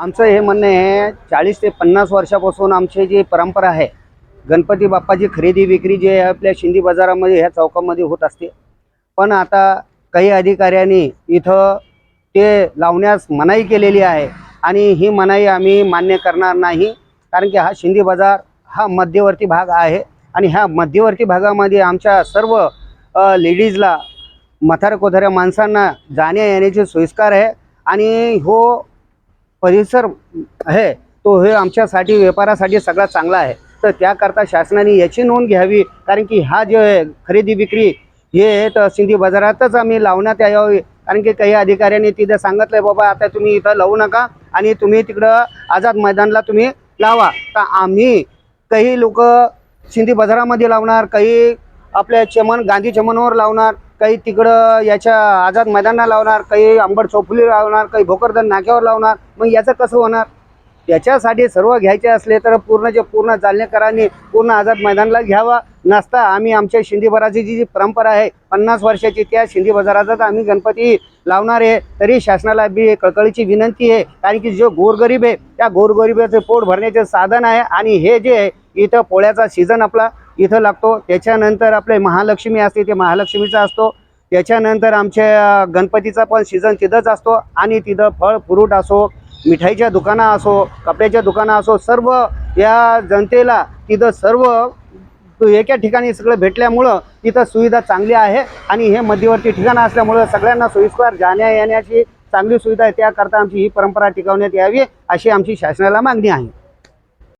आमचं हे म्हणणं आहे चाळीस ते पन्नास वर्षापासून आमची जी परंपरा आहे गणपती बाप्पाची खरेदी विक्री जे आहे आपल्या शिंदी बाजारामध्ये ह्या चौकामध्ये होत असते. पण आता काही अधिकाऱ्यांनी इथं ते लावण्यास मनाई केलेली आहे आणि ही मनाई आम्ही मान्य करणार नाही कारण की हा शिंदी बाजार हा मध्यवर्ती भाग आहे आणि ह्या मध्यवर्ती भागामध्ये आमच्या सर्व लेडीजला म्हाताऱ्या कोथाऱ्या माणसांना जाण्या येण्याची सोयीस्कार आहे आणि हो परिसर आहे तो हे आमच्यासाठी व्यापारासाठी सगळा चांगला आहे. तर त्याकरता शासनाने याची नोंद घ्यावी कारण की हा जे आहे खरेदी विक्री हे तर सिंधी बाजारातच आम्ही लावण्यात यावी. कारण की काही अधिकाऱ्यांनी तिथं सांगितलं आहे बाबा आता तुम्ही इथं लावू नका आणि तुम्ही तिकडं आझाद मैदानला तुम्ही लावा. तर आम्ही काही लोक सिंधी बाजारामध्ये लावणार काही आपल्या चमन गांधी चमनवर लावणार काही तिकडं याच्या आझाद मैदानाला लावणार काही आंबड चौफुली लावणार काही भोकरदन नाक्यावर लावणार मग याचं कसं होणार? त्याच्यासाठी सर्व घ्यायचे असले तर पूर्णचे पूर्ण जालनेकरांनी पूर्ण आझाद मैदानला घ्यावा. नसता आम्ही आमच्या शिंदी बाजाराची जी जी परंपरा आहे पन्नास वर्षाची त्या शिंदी बाजारातच आम्ही गणपती लावणार आहे. तरी शासनाला बी कळकळीची विनंती आहे कारण की जो गोरगरीब आहे त्या गोरगरिबाचे पोट भरण्याचे साधन आहे आणि हे जे आहे इथं पोळ्याचा सीझन आपला इथं लागतो. त्याच्यानंतर आपले महालक्ष्मी असते ते महालक्ष्मीचा असतो. त्याच्यानंतर आमच्या गणपतीचा पण सीझन तिथंच असतो. आणि तिथं फळ फ्रूट असो मिठाईच्या दुकानं असो कपड्याच्या दुकानं असो सर्व या जनतेला तिथं सर्व एका ठिकाणी सगळं भेटल्यामुळं तिथं सुविधा चांगली आहे. आणि हे मध्यवर्ती ठिकाणं असल्यामुळं सगळ्यांना सोयीस्कर जाण्या येण्याची चांगली सुविधा आहे. त्याकरता आमची ही परंपरा टिकवण्यात यावी अशी आमची शासनाला मागणी आहे.